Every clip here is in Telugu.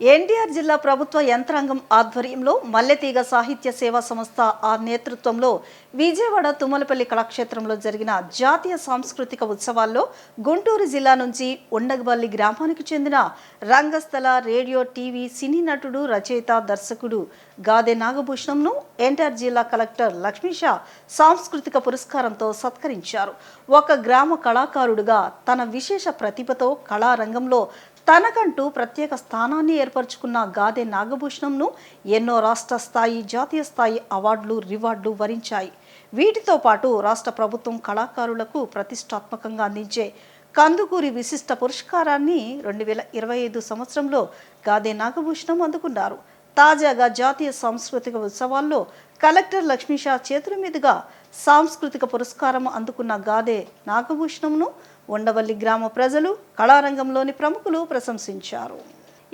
ఎన్టీఆర్ జిల్లా ప్రభుత్వ యంత్రాంగం ఆధ్వర్యంలో మల్లెతీగ సాహిత్య సేవా సంస్థ ఆ నేతృత్వంలో విజయవాడ తుమ్మలపల్లి కళాక్షేత్రంలో జరిగిన జాతీయ సాంస్కృతిక ఉత్సవాల్లో గుంటూరు జిల్లా నుంచి ఉండగబల్లి గ్రామానికి చెందిన రంగస్థల రేడియో టీవీ సినీ నటుడు రచయిత దర్శకుడు గాదె నాగభూషణంను ఎన్టీఆర్ జిల్లా కలెక్టర్ లక్ష్మీషా సాంస్కృతిక పురస్కారంతో సత్కరించారు. ఒక గ్రామ కళాకారుడుగా తన విశేష ప్రతిభతో కళారంగంలో తనకంటూ ప్రత్యేక స్థానాన్ని ఏర్పరచుకున్న గాదె నాగభూషణంను ఎన్నో రాష్ట్ర స్థాయి జాతీయ స్థాయి అవార్డులు రివార్డులు వరించాయి. వీటితో పాటు రాష్ట్ర ప్రభుత్వం కళాకారులకు ప్రతిష్టాత్మకంగా అందించే కందుకూరి విశిష్ట పురస్కారాన్ని రెండు వేల ఇరవై ఐదు సంవత్సరంలో గాదే నాగభూషణం అందుకున్నారు. తాజాగా జాతీయ సాంస్కృతిక ఉత్సవాల్లో కలెక్టర్ లక్ష్మీషా చేతుల మీదుగా సాంస్కృతిక పురస్కారం అందుకున్న గాదే నాగభూషణంను ఉండవల్లి గ్రామ ప్రజలు కళారంగంలోని ప్రముఖులు ప్రశంసించారు.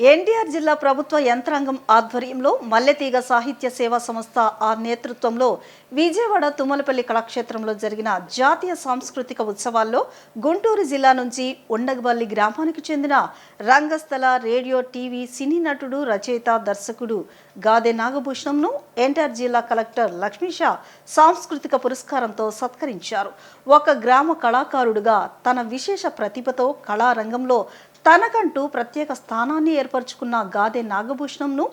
ఎన్టీఆర్ జిల్లా ప్రభుత్వ యంత్రాంగం ఆధ్వర్యంలో మల్లెతీగ సాహిత్య సేవా సంస్థ ఆ నేతృత్వంలో విజయవాడ తుమ్మలపల్లి కళాక్షేత్రంలో జరిగిన జాతీయ సాంస్కృతిక ఉత్సవాల్లో గుంటూరు జిల్లా నుంచి ఉండగబల్లి గ్రామానికి చెందిన రంగస్థల రేడియో టీవీ సినీ నటుడు రచయిత దర్శకుడు గాదే నాగభూషణంను ఎన్టీఆర్ జిల్లా కలెక్టర్ లక్ష్మీషా సాంస్కృతిక పురస్కారంతో సత్కరించారు. ఒక గ్రామ కళాకారుడుగా తన విశేష ప్రతిభతో కళారంగంలో తనకంటూ ప్రత్యేక స్థానాన్ని ఏర్పరచుకున్న గాదె నాగభూషణంను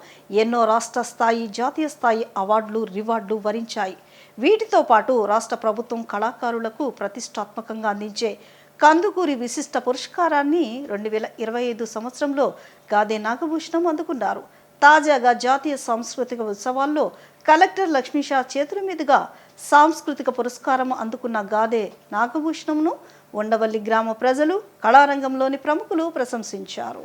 ఎన్నో రాష్ట్ర స్థాయి జాతీయ స్థాయి అవార్డులు రివార్డులు వరించాయి. వీటితో పాటు రాష్ట్ర ప్రభుత్వం కళాకారులకు ప్రతిష్టాత్మకంగా అందించే కందుకూరి విశిష్ట పురస్కారాన్ని రెండు వేల ఇరవై ఐదు సంవత్సరంలో గాదే నాగభూషణం అందుకున్నారు. తాజాగా జాతీయ సాంస్కృతిక ఉత్సవాల్లో కలెక్టర్ లక్ష్మీషా చేతుల మీదుగా సాంస్కృతిక పురస్కారం అందుకున్న గాదే నాగభూషణంను ఉండవల్లి గ్రామ ప్రజలు కళారంగంలోని ప్రముఖులు ప్రశంసించారు.